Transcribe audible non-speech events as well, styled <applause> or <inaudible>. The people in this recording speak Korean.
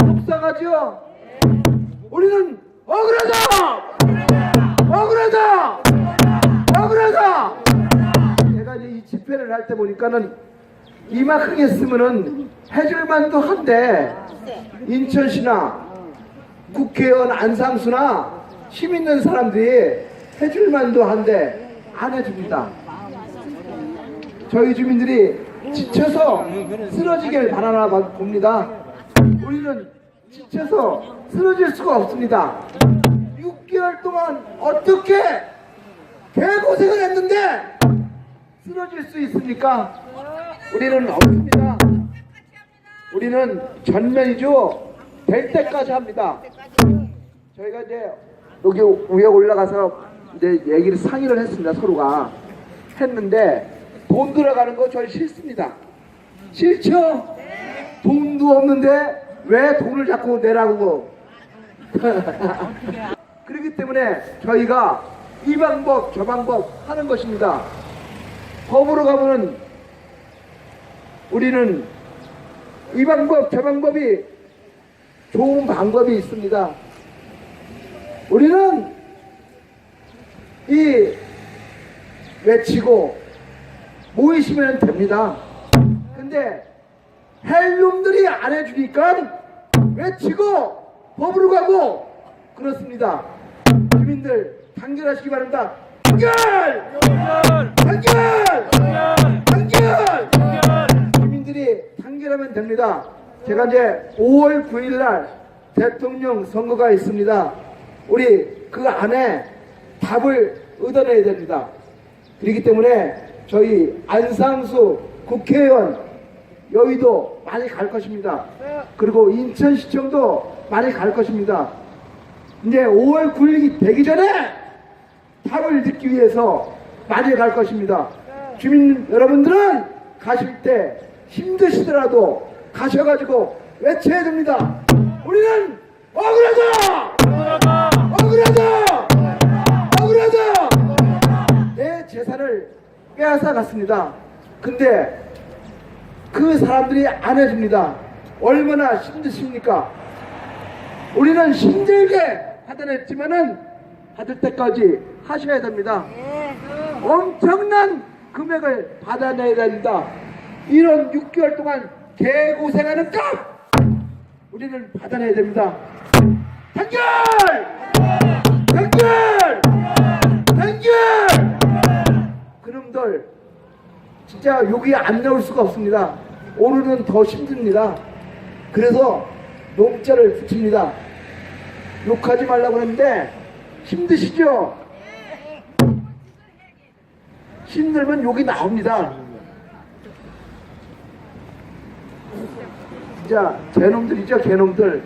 속상하죠? 우리는 억울하다! 억울하다! 억울하다! 제가 이제 이 집회를 할 때 보니까는 이만큼 했으면은 해줄만도 한데 인천시나 국회의원 안상수나 힘 있는 사람들이 해줄만도 한데 안 해줍니다. 저희 주민들이 지쳐서 쓰러지길 바라나 봐- 봅니다. 우리는 지쳐서 쓰러질 수가 없습니다. 6개월 동안 어떻게 개고생을 했는데 쓰러질 수 있습니까? 우리는 없습니다. 우리는 전면이죠. 될 때까지 합니다. 저희가 이제 여기 위에 올라가서 이제 얘기를 상의를 했습니다. 서로가 했는데 돈 들어가는 거 저희 싫습니다. 싫죠? 돈도 없는데 왜 돈을 자꾸 내라고 <laughs> 그렇기 때문에 저희가 이 방법 저 방법 하는 것입니다. 법으로 가면은 우리는 이 방법 저 방법이 좋은 방법이 있습니다. 우리는 이 외치고 모이시면 됩니다. 근데 헬룸들이 안 해주니까 외치고 법으로 가고 그렇습니다. 주민들 단결하시기 바랍니다. 단결! 단결! 단결! 주민들이 단결하면 됩니다. 제가 이제 5월 9일 날 대통령 선거가 있습니다. 우리 그 안에 답을 얻어내야 됩니다. 그렇기 때문에 저희 안상수 국회의원 여의도 많이 갈 것입니다. 그리고 인천시청도 많이 갈 것입니다. 이제 5월 9일이 되기 전에 답을 듣기 위해서 많이 갈 것입니다. 주민 여러분들은 가실 때 힘드시더라도 가셔가지고 외쳐야 됩니다. 우리는 억울하다! 억울하다! 억울하다! 내 재산을 빼앗아 갔습니다. 근데 그 사람들이 안 해줍니다. 얼마나 힘드십니까? 우리는 힘들게 받아냈지만은 받을 때까지 하셔야 됩니다. 엄청난 금액을 받아내야 됩니다. 이런 6개월 동안 개고생하는 값 우리는 받아내야 됩니다. 단결! 단결! 단결! 그놈들 진짜 욕이 안 나올 수가 없습니다. 오늘은 더 힘듭니다. 그래서 농자를 붙입니다. 욕하지 말라고 했는데 힘드시죠? 힘들면 욕이 나옵니다. 진짜 개놈들이죠, 개놈들.